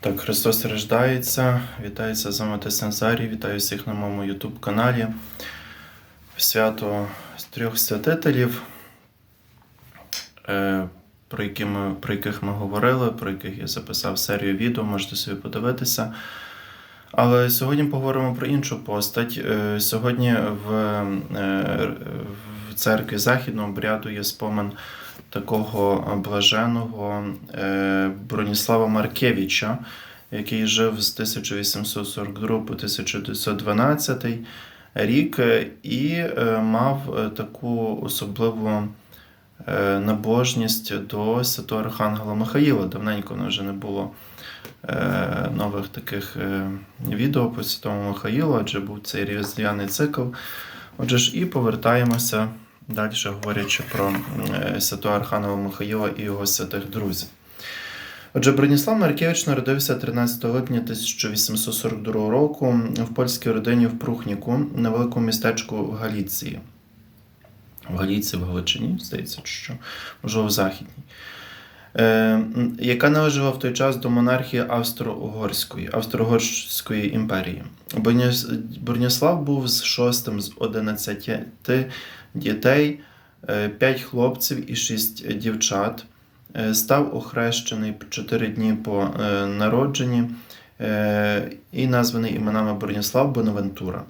Так, Христос рождається. Вітається з вами Тес Назарій. Вітаю всіх на моєму YouTube каналі. Свято з трьох святителів, е, про, які ми, про яких ми говорили, про яких я записав серію відео, можете собі подивитися. Але сьогодні поговоримо про іншу постать. Е, Сьогодні в, е, в церкві Західного обряду є спомин такого блаженого е, Броніслава Маркевича, який жив з 1842 по 1912 рік е, і е, мав таку особливу набожність до святого Архангела Михаїла. Давненько в нас вже не було нових таких відео по святому Михаїлу, адже був цей різдвяний цикл. Отже ж, і повертаємося далі, говорячи про е, святого Архангела Михаїла і його святих друзів. Отже, Броніслав Маркевич народився 13 липня 1842 року в польській родині в Прухніку, невеликому містечку в Галіції. В Галіції, в Галичині, здається, що, можливо, в Західній. Е, яка належала в той час до монархії Австро-Угорської, Австро-Угорської імперії. Броніс- Броніслав був з шостим з 11 дітей, 5 хлопців і 6 дівчат. Е, Став охрещений 4 дні по е, народженні е, і названий іменами Броніслав Бонавентура.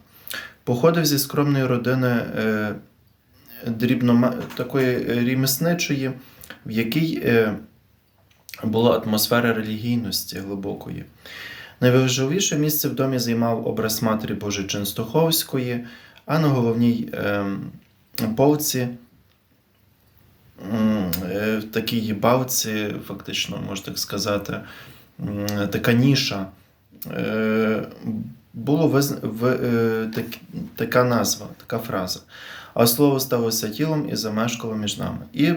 Походив зі скромної родини е, дрібно такої рімесничої, в якій е, була атмосфера релігійності глибокої. Найважливіше місце в домі займав образ Матері Божої Ченстоховської, а на головній е, полці е, в такій балці, фактично, можна так сказати, така ніша. Е, було визна... в, е, так... така назва, така фраза. А слово сталося тілом і замешкало між нами. І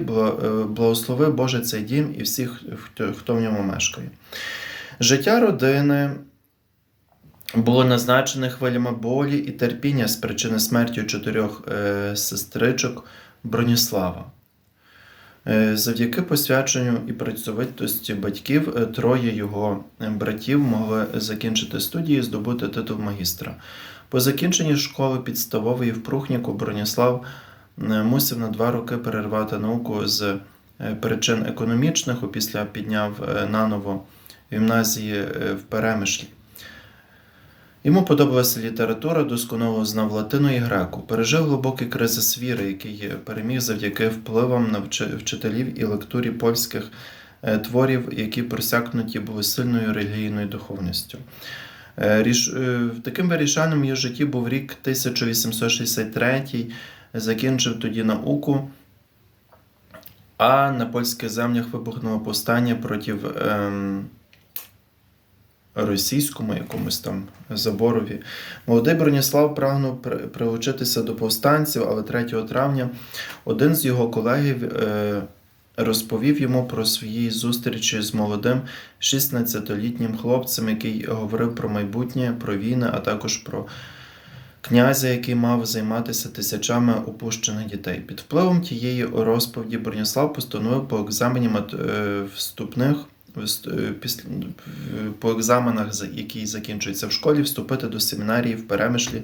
благослови Боже цей дім і всіх, хто в ньому мешкає. Життя родини було назначене хвилями болі і терпіння з причини смерті чотирьох е, сестричок Броніслава. Е, Завдяки посвяченню і працьовитості батьків е, троє його братів могли закінчити студії і здобути титул магістра. По закінченні школи підставової в Прухніку Броніслав мусив на два роки перервати науку з причин економічних, опісля підняв наново гімназії в Перемишлі. Йому подобалася література, досконало знав латину і греку, пережив глибокий кризис віри, який переміг завдяки впливам на вчителів і лектурі польських е, творів, які просякнуті були сильною релігійною духовністю. Е, е, Таким вирішальним його житті був рік 1863, закінчив тоді науку, а на польських землях вибухнуло повстання проти ем, російському якомусь там заборові. Молодий Броніслав прагнув прилучитися до повстанців, але 3 травня один з його колегів е, розповів йому про свої зустрічі з молодим 16-літнім хлопцем, який говорив про майбутнє, про війни, а також про князя, який мав займатися тисячами опущених дітей. Під впливом тієї розповіді Броніслав постановив по екзамені е, вступних е, по екзаменах, за- які закінчуються в школі, вступити до семінарії в Перемишлі,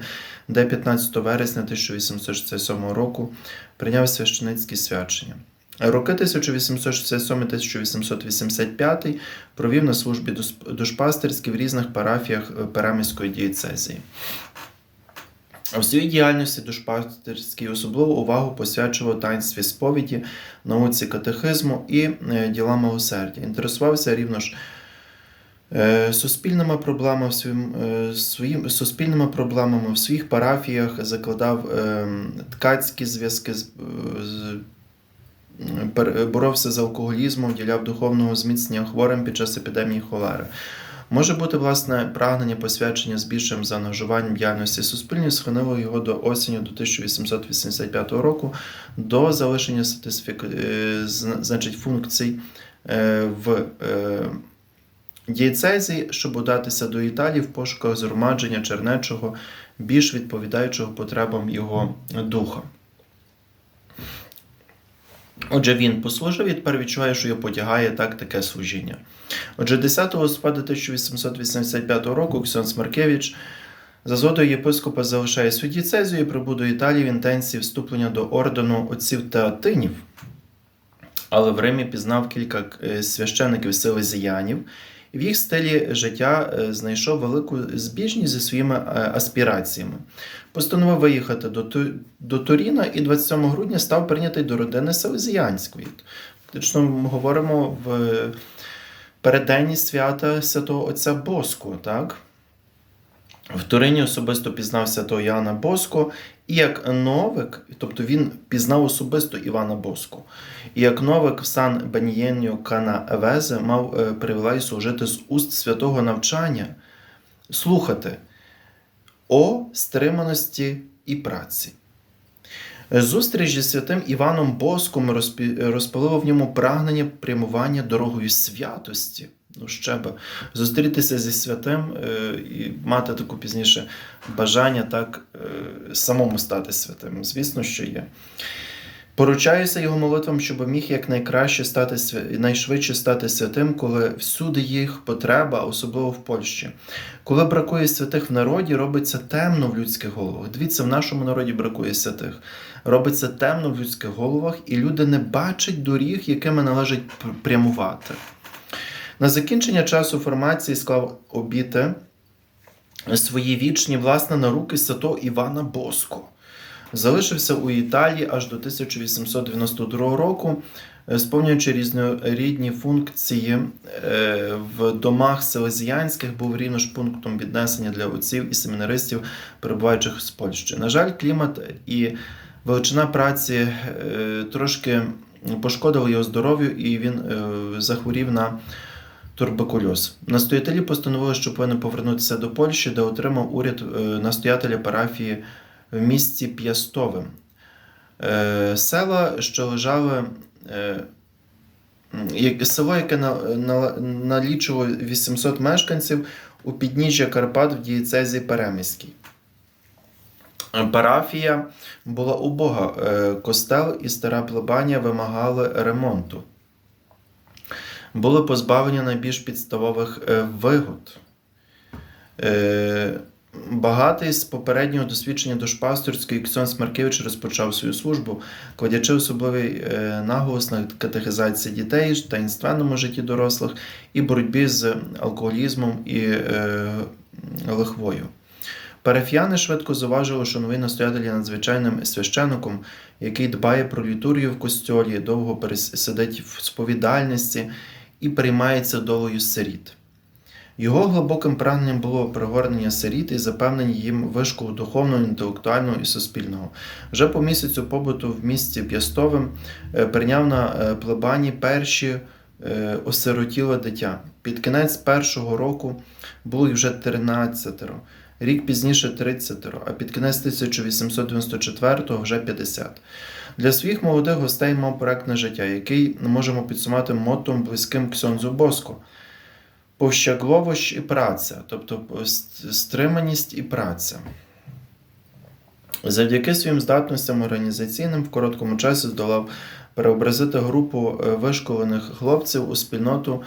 де 15 вересня 1867 року прийняв священицькі свячення. Роки 1867-1885 провів на службі душпастерській в різних парафіях е, Перемиської дієцезії. У своїй діяльності душпастерській особливу увагу посвячував таїнстві сповіді, науці катехизму і е, ділам милосердя. Інтересувався рівно ж е, суспільними проблемами в е, своїм, суспільними проблемами в своїх парафіях, закладав ткацькі зв'язки боровся з алкоголізмом, діляв духовного зміцнення хворим під час епідемії холери. Може бути, власне, прагнення посвячення з більшим заангажуванням діяльності суспільної схилило його до осені до 1885 року до залишення сатисфік... е, значить, функцій е, в е, дієцезії, щоб удатися до Італії в пошуках згромадження чернечого, більш відповідаючого потребам його духа. Отже, він послужив і тепер відчуває, що його потягає так таке служіння. Отже, 10 листопада 1885 року Ксьонс Смаркевич за згодою єпископа залишає свою дієцезію і прибуде до Італії в інтенції вступлення до ордену отців театинів. Але в Римі пізнав кілька е, священиків селезіянів, і в їх стилі життя е, знайшов велику збіжність зі своїми е, аспіраціями. Постановив виїхати до, до Туріна і 27 грудня став прийнятий до родини Селезіянської. Фактично ми говоримо в переденні свята святого Отця Боску. так? В Турині особисто пізнав святого Іоанна Боско, і як новик, тобто він пізнав особисто Івана Боско, і як новик в Сан Бенієньо Кана Евезе мав е, привілей служити з уст святого навчання, слухати о стриманості і праці. Зустріч зі святим Іваном Боском розпалило в ньому прагнення прямування дорогою святості. Ну, ще би зустрітися зі святим е, і мати таку пізніше бажання так е, самому стати святим. Звісно, що є. Поручаюся його молитвам, щоб міг якнайкраще стати найшвидше стати святим, коли всюди їх потреба, особливо в Польщі. Коли бракує святих в народі, робиться темно в людських головах. Дивіться, в нашому народі бракує святих. Робиться темно в людських головах, і люди не бачать доріг, якими належить прямувати. На закінчення часу формації склав обіти свої вічні, власне, на руки святого Івана Боско. Залишився у Італії аж до 1892 року, е, сповнюючи різнорідні функції е, в домах селезіянських, був рівно ж пунктом віднесення для отців і семінаристів, перебуваючих з Польщі. На жаль, клімат і величина праці е, трошки пошкодили його здоров'ю, і він захворів на турбекульоз. Настоятелі постановили, що повинен повернутися до Польщі, де отримав уряд е, настоятеля парафії в місті П'ястове. Е, Села, що лежали. е, Село, яке на- на- налічувало 800 мешканців у підніжжя Карпат в дієцезі Перемиській. Е, Парафія була убога. Костел і стара плебанія вимагали ремонту. Були позбавлені найбільш підставових е, вигод. Е, Багатий з попереднього досвідчення душпасторської Ксьонс Маркевич розпочав свою службу, кладячи особливий е, наголос на катехизації дітей, таїнственному житті дорослих і боротьбі з алкоголізмом і лихвою. Парафіяни швидко зауважили, що новий настоятель є надзвичайним священником, який дбає про літургію в костьолі, довго пересидить в сповідальності і переймається долею сиріт. Його глибоким прагненням було пригорнення сиріт і запевнення їм вишку духовного, інтелектуального і суспільного. Вже по місяцю побуту в місті П'ястовим е, прийняв на е, плебані перші е, осиротіле дитя. Під кінець першого року було їх вже 13, рік пізніше 30, а під кінець 1894-го вже 50. Для своїх молодих гостей мав проектне життя, який можемо підсумати мотом близьким Ксьонзу Боско. Повщагловощ і праця, тобто стриманість і праця. Завдяки своїм здатностям організаційним в короткому часі здолав переобразити групу е, вишколених хлопців у спільноту,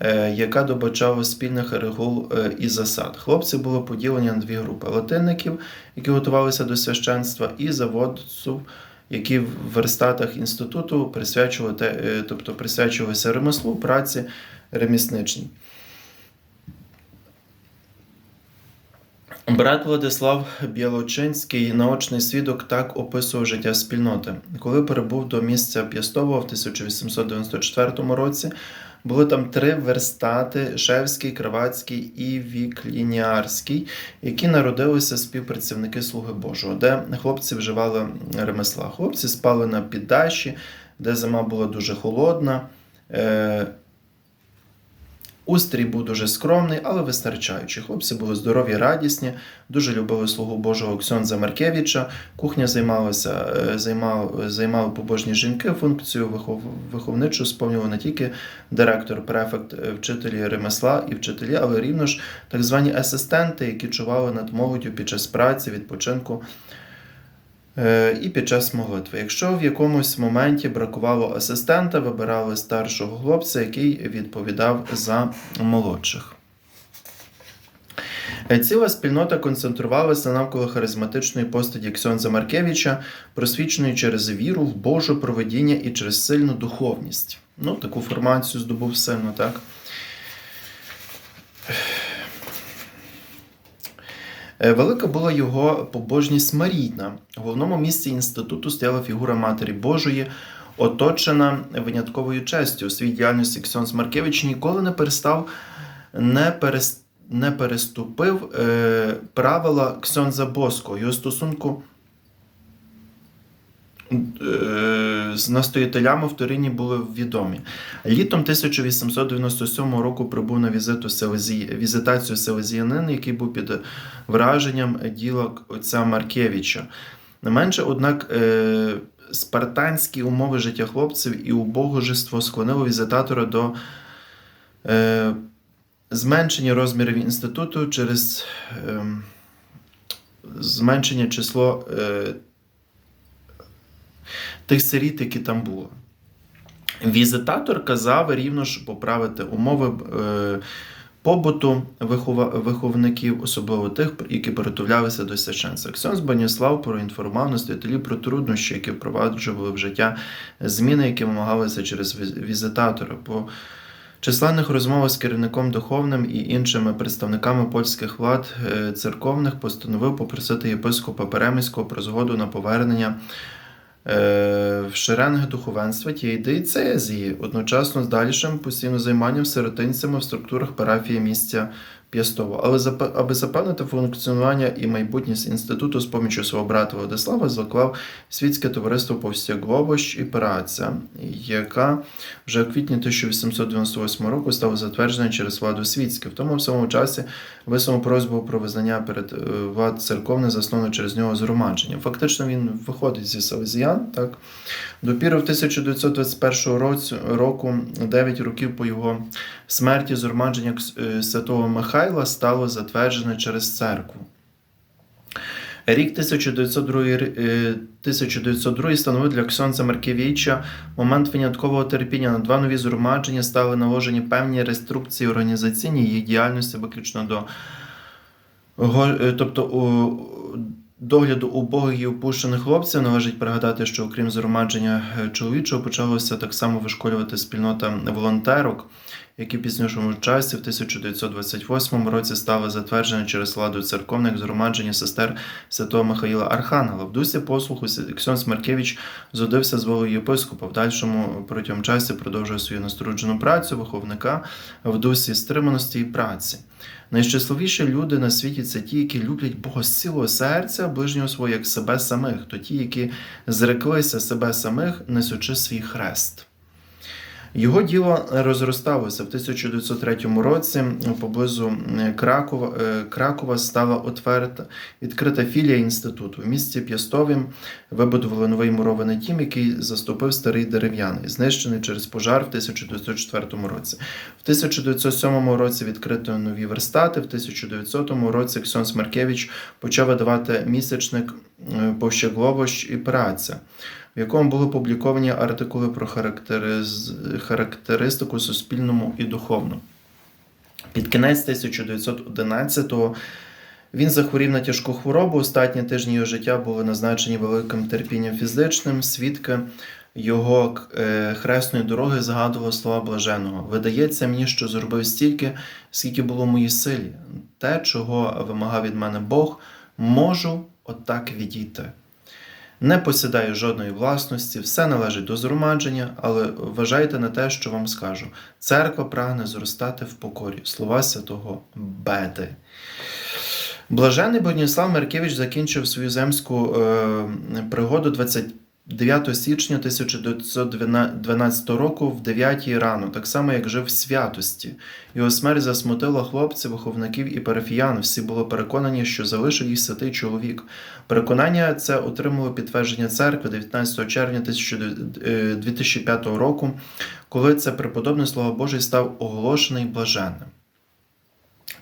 е, яка добачала спільних регул е, і засад. Хлопці були поділені на дві групи: латинників, які готувалися до священства, і заводців, які в верстатах інституту присвячували, е, тобто присвячувалися ремеслу, праці ремісничній. Брат Владислав Білочинський, наочний свідок, так описував життя спільноти. Коли перебув до місця П'ястового в 1894 році, були там три верстати Шевський, Кривацький і Віклініарський, які народилися співпрацівники Слуги Божого, де хлопці вживали ремесла. Хлопці спали на піддаші, де зима була дуже холодна. Устрій був дуже скромний, але вистачаючий. Хлопці були здорові, радісні, дуже любили слугу Божого Ксьонза Маркевича. Кухня займалася, е, займав, займали побожні жінки функцію вихов, виховничу, сповнювали не тільки директор, префект, е, вчителі ремесла і вчителі, але рівно ж так звані асистенти, які чували над молоддю під час праці, відпочинку. Е, І під час молитви. Якщо в якомусь моменті бракувало асистента, вибирали старшого хлопця, який відповідав за молодших. Е, Ціла спільнота концентрувалася навколо харизматичної постаті Ксьонза Маркевича, просвіченої через віру в Божу проведіння і через сильну духовність. Ну, таку формацію здобув сильно, так? Велика була його побожність Марійна. В головному місці інституту стояла фігура Матері Божої, оточена винятковою честю. У своїй діяльності Ксьонс Маркевич ніколи не перестав, не перес- не переступив е, правила Ксьонза Боско. Його стосунку е, настоятелями в Турині були відомі. Літом 1897 року прибув на візиту Селезі... візитацію селезіянин, який був під враженням діла отця Маркевича. Не менше, однак, е, спартанські умови життя хлопців і убогожество склонило візитатора до е, зменшення розмірів інституту через е, зменшення число е, тих сиріт, які там було. Візитатор казав рівно ж поправити умови е, побуту виховників, особливо тих, які приготовлялися до священства. Ксьонз Баніслав проінформував настоятелів про труднощі, які впроваджували в життя зміни, які вимагалися через візитатора. По численних розмовах з керівником духовним і іншими представниками польських влад е, церковних постановив попросити єпископа Перемиського про згоду на повернення в шеренги духовенства тієї диецезії, одночасно з дальшим постійно займанням сиротинцями в структурах парафії місця П'ястово. Але аби запевнити функціонування і майбутність інституту з помічю свого брата Владислава заклав світське товариство Повстягловощ і праця, яка вже у квітні 1898 року стала затверджена через владу світське. В тому самому часі висунув просьбу про визнання перед е, влад церковне засноване через нього згромадження. Фактично він виходить зі Салезіян, так. Допіру в 1921 році, року, 9 років по його смерті, згромадження е, святого Михайла стало затверджене через церкву. Рік 1902, е, 1902 становив для Ксьонца Маркевича момент виняткового терпіння. На два нові згромадження стали наложені певні реструкції організаційні їх діяльності виключно до е, тобто догляду убогих і опущених хлопців належить пригадати, що окрім згромадження е, чоловічого почалося так само вишколювати спільнота волонтерок, які пізнішому часі в 1928 році стали затверджені через владу церковних згромадження сестер святого Михаїла Архангела. В дусі послуху Ксьонс Маркевич згодився з волею єпископа. В дальшому протягом часу продовжує свою наструджену працю виховника в дусі стриманості і праці. Найщасливіші люди на світі це ті, які люблять Бога з цілого серця, ближнього свого як себе самих, то ті, які зреклися себе самих, несучи свій хрест. Його діло розросталося в 1903 році поблизу Кракова, е, Кракова стала отверта, відкрита філія інституту. В місті П'ястовім вибудували новий мурований дім, який заступив старий дерев'яний, знищений через пожар в 1904 році. В 1907 році відкрито нові верстати. В 1900 році Ксьонс Маркевич почав видавати місячник е, і праця, в якому були опубліковані артикули про характериз... характеристику суспільному і духовну. Під кінець 1911-го він захворів на тяжку хворобу. Останні тижні його життя були назначені великим терпінням фізичним. Свідки його е, хресної дороги згадували слова блаженого. Видається мені, що зробив стільки, скільки було в моїй силі. Те, чого вимагав від мене Бог, можу отак відійти. Не посідає жодної власності, все належить до згромадження, але вважайте на те, що вам скажу. Церква прагне зростати в покорі. Слова святого Беди. Блажений Богніслав Маркевич закінчив свою земську е, пригоду 29 січня 1912 року в 9 рано, так само як жив в святості. Його смерть засмутила хлопців, виховників і парафіян. Всі були переконані, що залишив їх святий чоловік. Переконання це отримало підтвердження церкви 19 червня 2005 року, коли це преподобний Слово Божий став оголошений блаженним.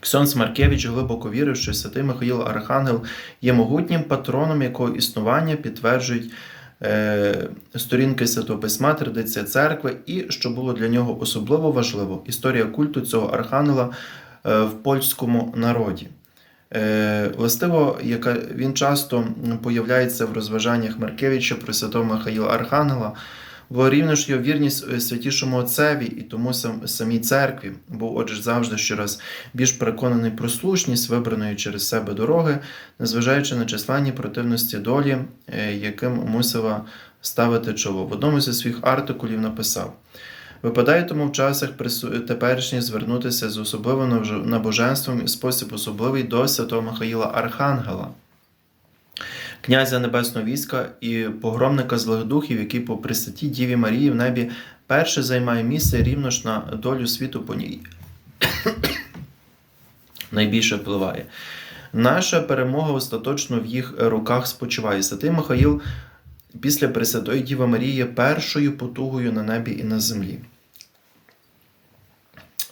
Ксьонс Маркевич глибоко вірив, що святий Михаїл Архангел є могутнім патроном, якого існування підтверджують е, сторінки Святого Письма, традиція церкви, і що було для нього особливо важливо, історія культу цього архангела е, в польському народі. Е, Властиво, яка він часто появляється в розважаннях Маркевича про святого Михаїла Архангела, бо рівно ж його вірність е, святішому отцеві і тому сам, самій церкві, був отже завжди щораз більш переконаний про слушність вибраної через себе дороги, незважаючи на численні противності долі, е, яким мусила ставити чоло. В одному зі своїх артикулів написав. Випадає тому в часах теперішніх звернутися з особливим набоженством і спосіб особливий до святого Михаїла Архангела, князя Небесного війська і погромника злих духів, який по Пресвятій Діві Марії в небі перше займає місце рівно ж на долю світу по ній. Найбільше впливає. Наша перемога остаточно в їх руках спочиває. Святий Михаїл після Пресвятої Діви Марії є першою потугою на небі і на землі.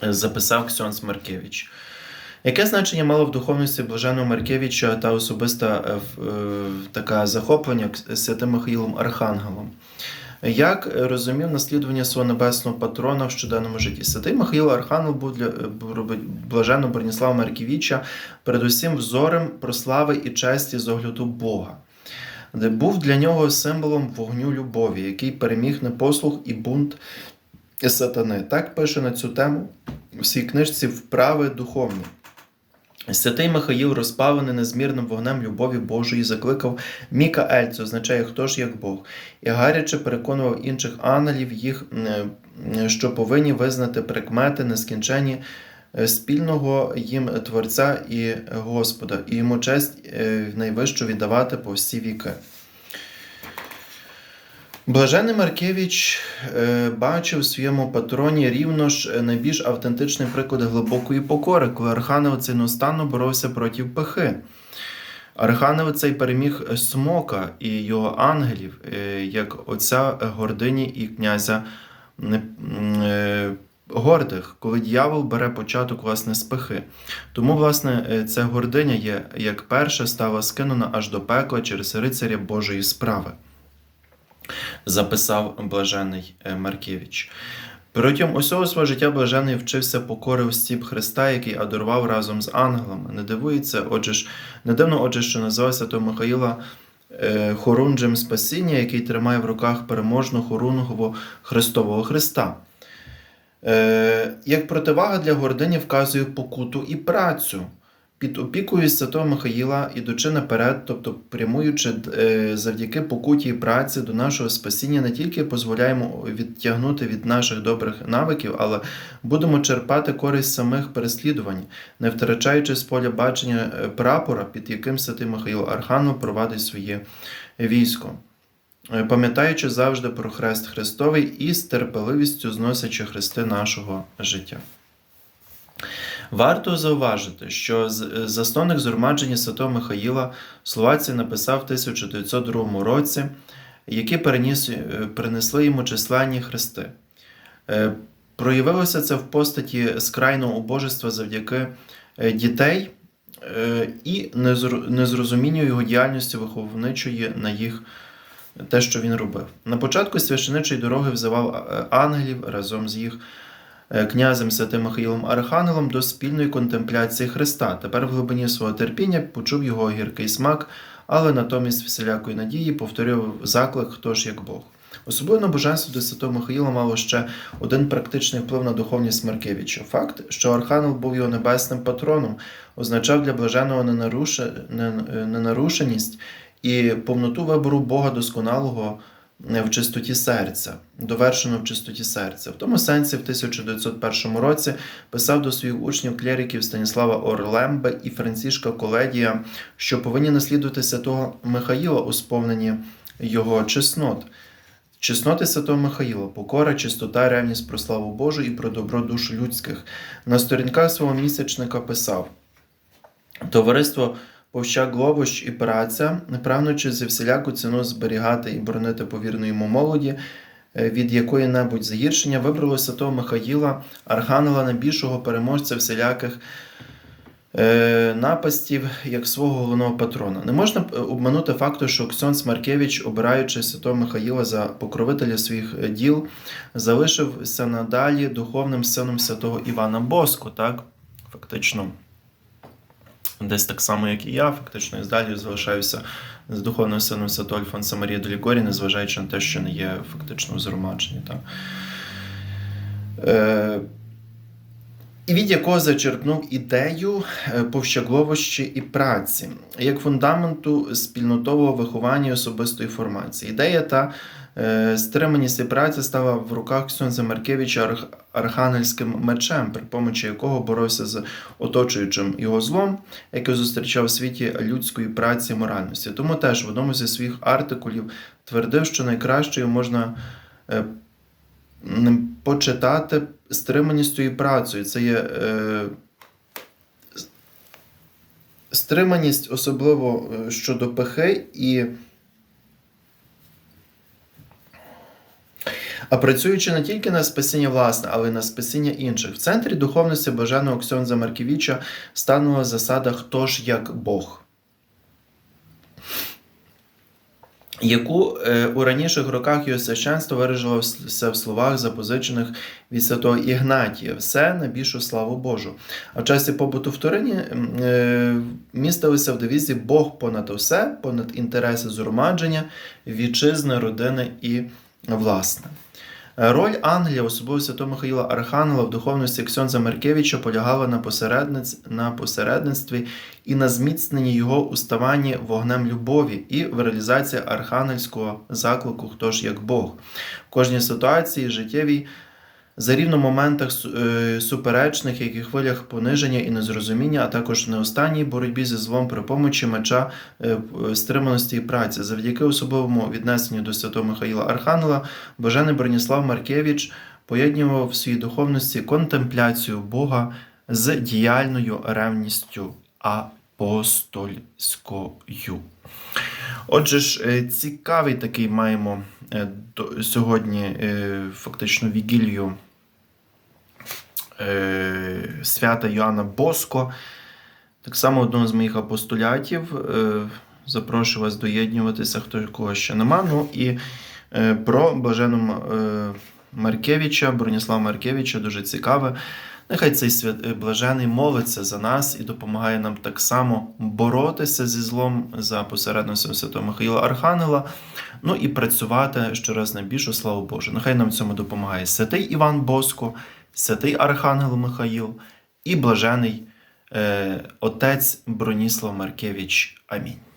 Записав Ксьонс Маркевич. Яке значення мало в духовності блаженого Маркевича та особиста е, е, така захоплення святим Михаїлом Архангелом? Як розумів наслідування свого небесного патрона в щоденному житті? Святий Михаїл Архангел був для е, блаженного Броніслава Маркевича передусім взорем прослави і честі з огляду Бога де був для нього символом вогню любові, який переміг непослух і бунт сатани. Так пише на цю тему в своїй книжці Вправи духовні. Святий Михаїл, розпалений незмірним вогнем любові Божої, закликав Мікаель, це означає хто ж як Бог, і гаряче переконував інших ангелів їх, е, що повинні визнати прикмети нескінчені е, спільного їм Творця і Господа, і йому честь е, найвищу віддавати по всі віки. Блажений Маркевич е, бачив в своєму патроні рівно ж е, найбільш автентичний приклад глибокої покори, коли цей неустанно боровся проти пихи. Архангел цей переміг смока і його ангелів, е, як отця гордині і князя гордих, коли дьявол бере початок власне з пихи. Тому, власне, ця гординя є як перша стала скинена аж до пекла через рицаря Божої справи записав блажений е, Маркевич. Протягом усього свого життя блажений вчився покори в стіп Христа, який адорував разом з ангелами. Не дивується, отже ж, не дивно, отже, що називав святого Михаїла е, хорунжем спасіння, який тримає в руках переможну хорунгову Христового Христа. Е, як противага для гордині вказує покуту і працю. Під опікою святого Михаїла, ідучи наперед, тобто прямуючи е, завдяки покуті і праці до нашого спасіння, не тільки дозволяємо відтягнути від наших добрих навиків, але будемо черпати користь самих переслідувань, не втрачаючи з поля бачення е, прапора, під яким святий Михаїл Архангел провадить своє військо. Е, Пам'ятаючи завжди про хрест Христовий і з терпеливістю зносячи хрести нашого життя. Варто зауважити, що засновник згромадження Святого Михаїла Словації написав в 1902 році, які переніс, е, принесли йому численні хрести. Е, Проявилося це в постаті скрайного убожества завдяки е, дітей е, і незрозумінню його діяльності виховничої на їх те, що він робив. На початку священичої дороги взивав е, ангелів разом з їх е, князем Святим Михаїлом Архангелом до спільної контемпляції Христа. Тепер в глибині свого терпіння почув його гіркий смак, але натомість всілякої надії повторював заклик хто ж як Бог. Особливо божество до Святого Михаїла мало ще один практичний вплив на духовність Маркевича. Факт, що Архангел був його небесним патроном, означав для блаженого ненаруше- ненарушеність і повноту вибору Бога досконалого в чистоті серця, довершено в чистоті серця. В тому сенсі, в 1901 році писав до своїх учнів клериків Станіслава Орлембе і Францішка Коледія, що повинні наслідувати святого Михаїла у сповненні його чеснот. Чесноти святого Михаїла, покора, чистота, ревність про славу Божу і про добро душ людських. На сторінках свого місячника писав: Товариство Повщак Глобощ і праця, прагнучи зі всіляку ціну зберігати і боронити повірну йому молоді, е, від якої-небудь загіршення вибрало святого Михаїла, архангела найбільшого переможця всіляких е, напастів як свого головного патрона. Не можна е, обманути факту, що Ксьонц Маркевич, обираючи святого Михаїла за покровителя своїх е, діл, залишився надалі духовним сином святого Івана Боско, так? Фактично. Десь так само, як і я, фактично і далі залишаюся з духовним сином Святого Альфонса Марії Долігорі, незважаючи на те, що не є фактично в зромадженні. Е, і від якого зачерпнув ідею е, повщагловощі і праці, як фундаменту спільнотового виховання і особистої формації. Ідея та стриманість і праці стала в руках Ксьонза Маркевича арх- архангельським мечем, при помочі якого боровся з оточуючим його злом, який зустрічав у світі людської праці і моральності. Тому теж в одному зі своїх артикулів твердив, що найкращою можна е, почитати стриманістю і працею. Це є е, стриманість, особливо е, щодо пихи і. А працюючи не тільки на спасіння власне, але й на спасіння інших. В центрі духовності Бажаного Ксьонза Марківіча станула засада Хто ж як Бог. яку е, у раніших роках його священство виражилося в словах, запозичених від святого Ігнатія, все на більшу славу Божу. А в часі побуту в Турині е, містилися в девізі Бог понад усе, понад інтереси згромадження, вітчизни, родини і власне. Е, Роль англії, особливо святого Михаїла Архангела в духовності Ксьонза Меркевича полягала на, посередниць, на посередництві і на зміцненні його уставанні вогнем любові і в реалізації архангельського заклику Хто ж як Бог. В кожній ситуації життєвій за рівно моментах е, суперечних, як і хвилях пониження і незрозуміння, а також неостанній боротьбі зі злом при помочі меча е, стриманості і праці. Завдяки особливому віднесенню до святого Михаїла Архангела, Божений Броніслав Маркевич поєднував в своїй духовності контемпляцію Бога з діяльною ревністю апостольською. Отже ж, е, цікавий такий маємо е, сьогодні е, фактично вігілію свята Йоанна Боско. Так само одного з моїх апостолятів. Запрошую вас доєднуватися, хто кого ще нема. Ну і про Блажену е, Маркевича, Броніслава Маркевича, дуже цікаве. Нехай цей свят е, блажений молиться за нас і допомагає нам так само боротися зі злом за посередництвом Святого Михаїла Архангела. Ну і працювати щораз на більшу славу Божу. Нехай нам в цьому допомагає святий Іван Боско, святий Архангел Михаїл і блажений е, отець Броніслав Маркевич. Амінь.